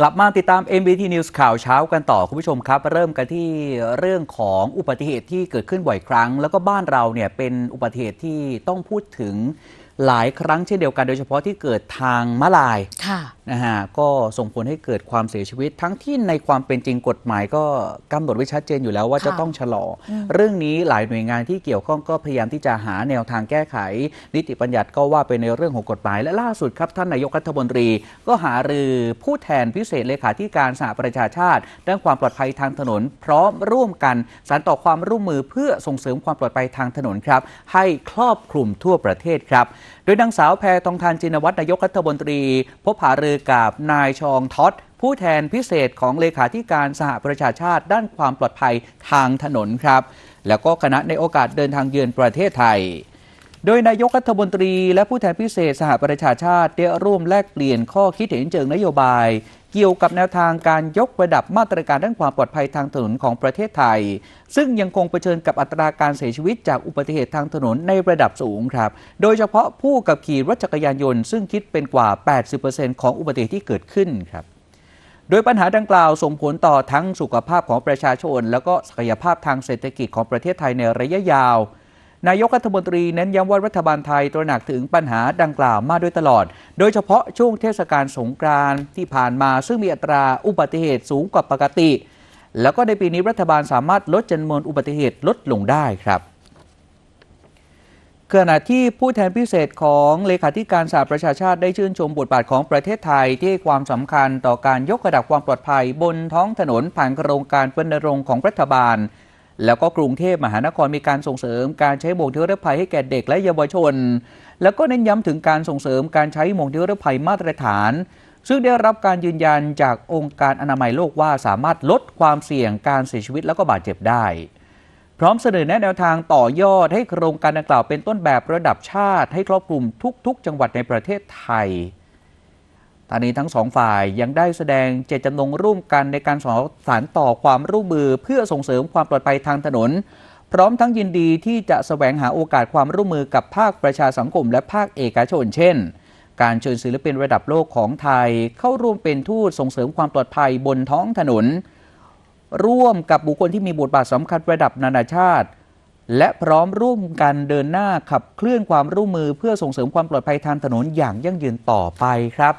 กลับมาติดตาม MBT News ข่าวเช้ากันต่อ คุณผู้ชมครับ เริ่มกันที่เรื่องของอุบัติเหตุที่เกิดขึ้นบ่อยครั้ง แล้วก็บ้านเราเนี่ยเป็นอุบัติเหตุที่ต้องพูดถึงหลายครั้งเช่นเดียวกันโดยเฉพาะที่เกิดทางม้าลายค่ะนะฮะก็ส่งผลให้เกิดความเสียชีวิต ทั้งที่ในความเป็นจริงกฎหมายก็กำหนดไว้ชัดเจนอยู่แล้วว่าค่ะจะต้องชะลออเรื่องนี้หลายหน่วยงานที่เกี่ยวข้องก็พยายามที่จะหาแนวทางแก้ไข นิติบัญญัติก็ว่าไปในเรื่องของกฎหมาย และล่าสุดครับ ท่านนายกรัฐมนตรี ก็หารือผู้แทนพิเศษเลขาธิการสหประชาชาติ ด้านความปลอดภัยทางถนน พร้อมร่วมกันสานต่อความร่วมมือเพื่อส่งเสริมความปลอดภัยทางถนนครับให้ครอบคลุมทั่วประเทศครับโดยนางสาวแพทองทานจินวัตรนายกรัฐมนตรี พบหารือกับนายชองท็อตผู้แทนพิเศษของเลขาธิการสหประชาชาติด้านความปลอดภัยทางถนนครับ แล้วก็คณะในโอกาสเดินทางเยือนประเทศไทย โดยนายกรัฐมนตรีและผู้แทนพิเศษสหประชาชาติได้ร่วมแลกเปลี่ยนข้อคิดเห็นเชิงนโยบาย เกี่ยวกับแนวทางการยกระดับมาตรการด้านความปลอดภัยทางถนนของประเทศไทย ซึ่งยังคงเผชิญกับอัตราการเสียชีวิตจากอุบัติเหตุทางถนนในระดับสูงครับ โดยเฉพาะผู้กับขี่รถจักรยานยนต์ ซึ่งคิดเป็นกว่า 80%ของอุบัติเหตุที่เกิดขึ้นครับโดยปัญหาดังกล่าวส่งผลต่อทั้งสุขภาพของประชาชน แล้วก็ศักยภาพทางเศรษฐกิจของประเทศไทยในระยะยาว นายกรัฐมนตรีเน้นย้ำว่ารัฐบาลไทยตระหนักถึงปัญหาดังกล่าวมาโดยตลอด โดยเฉพาะช่วงเทศกาลสงกรานต์ที่ผ่านมาซึ่งมีอัตราอุบัติเหตุสูงกว่าปกติ แล้วก็ในปีนี้รัฐบาลสามารถลดจำนวนอุบัติเหตุลดลงได้ครับขณะที่ผู้แทนพิเศษของเลขาธิการสหประชาชาติได้ชื่นชมบทบาทของประเทศไทยที่ให้ความสำคัญต่อการยกระดับความปลอดภัยบนท้องถนนผ่านโครงการรณรงค์ของรัฐบาล แล้วก็กรุงเทพมหานครมีการส่งเสริมการใช้หมวกนิรภัยให้แก่เด็กและเยาวชน แล้วก็เน้นย้ำถึงการส่งเสริมการใช้หมวกนิรภัยมาตรฐาน ซึ่งได้รับการยืนยันจากองค์การอนามัยโลกว่าสามารถลดความเสี่ยงการเสียชีวิตแล้วก็บาดเจ็บได้ พร้อมเสนอแนะแนวทางต่อยอดให้โครงการดังกล่าวเป็นต้นแบบระดับชาติ ให้ครอบคลุมทุก ๆ จังหวัดในประเทศไทย ตอนนี้ทั้งสองฝ่ายยังได้แสดงเจตจำนงร่วมกันในการสานต่อความร่วมมือเพื่อส่งเสริมความปลอดภัยทางถนน พร้อมทั้งยินดีที่จะแสวงหาโอกาสความร่วมมือกับภาคประชาสังคมและภาคเอกชนเช่น การเชิญศิลปินระดับโลกของไทย เข้าร่วมเป็นทูตส่งเสริมความปลอดภัยบนท้องถนน ร่วมกับบุคคลที่มีบทบาทสำคัญระดับนานาชาติและพร้อมร่วมกันเดินหน้าขับเคลื่อนความร่วมมือเพื่อส่งเสริมความปลอดภัยทางถนนอย่างยั่งยืนต่อไปครับ